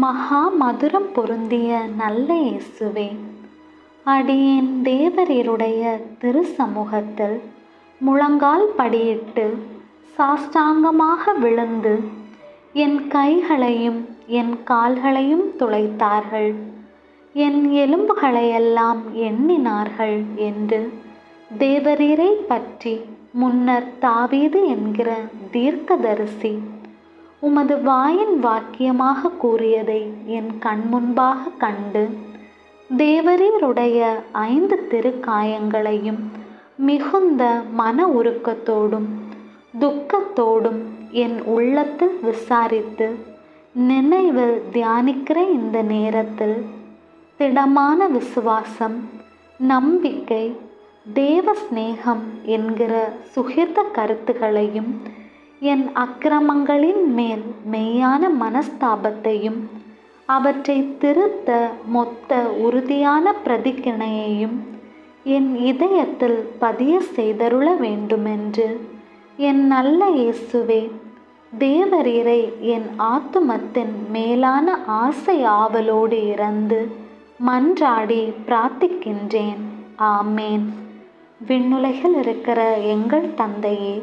மகா மதுரம் பொருந்திய நல்ல இயேசுவே அடியேன் தேவரீருடைய திரு சமூகத்தில் முழங்கால் படியிட்டு சாஷ்டாங்கமாக விழுந்து என் கைகளையும் என் கால்களையும் துளைத்தார்கள். என் எலும்புகளையெல்லாம் எண்ணினார்கள் என்று தேவரீரை பற்றி முன்னர் தாவீது என்கிற தீர்க்கதரிசி உமது வாயின் வாக்கியமாக கூறியதை என் கண்முன்பாக கண்டு தேவரீருடைய ஐந்து திருக்காயங்களையும் மிகுந்த மன உருக்கத்தோடும் துக்கத்தோடும் என் உள்ளத்தில் விசாரித்து நினைவில் தியானிக்கிற இந்த நேரத்தில் திடமான விசுவாசம் நம்பிக்கை தேவ சிநேகம் என்கிற சுகிர்த கருத்துகளையும் என் அக்கிரமங்களின் மேல் மெய்யான மனஸ்தாபத்தையும் அவற்றை திருத்த மொத்த உறுதியான பிரதிக்கிணையையும் என் இதயத்தில் பதிய செய்தருள வேண்டுமென்று என் நல்ல இயேசுவே தேவரீரை என் ஆத்துமத்தின் மேலான ஆசை ஆவலோடு இறந்து மன்றாடி பிரார்த்திக்கின்றேன். ஆமேன். விண்ணுலகில் இருக்கிற எங்கள் தந்தையே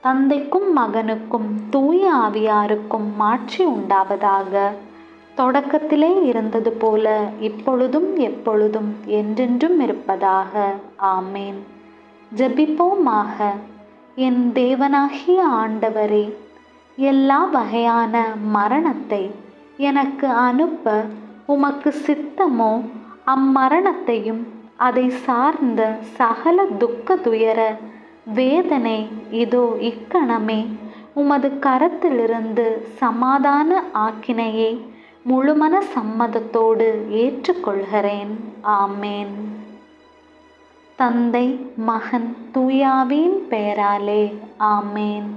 தந்தைக்கும் மகனுக்கும் தூய ஆவியாருக்கும் மாட்சி உண்டாவதாக. தொடக்கத்திலே இருந்தது போல இப்பொழுதும் எப்பொழுதும் என்றென்றும் இருப்பதாக. ஆமேன். ஜபிப்போமாக. என் தேவனாகிய ஆண்டவரே எல்லா வகையான மரணத்தை எனக்கு அனுப்ப உமக்கு சித்தமோ அம்மரணத்தையும் அதை சார்ந்த சகல துக்க துயர வேதனை இதோ இக்கணமே. உமது கரத்திலிருந்து சமாதான ஆக்கினையை முழுமன சம்மதத்தோடு ஏற்றுக்கொள்கிறேன். ஆமேன். தந்தை மகன் தூயாவின் பெயராலே ஆமேன்.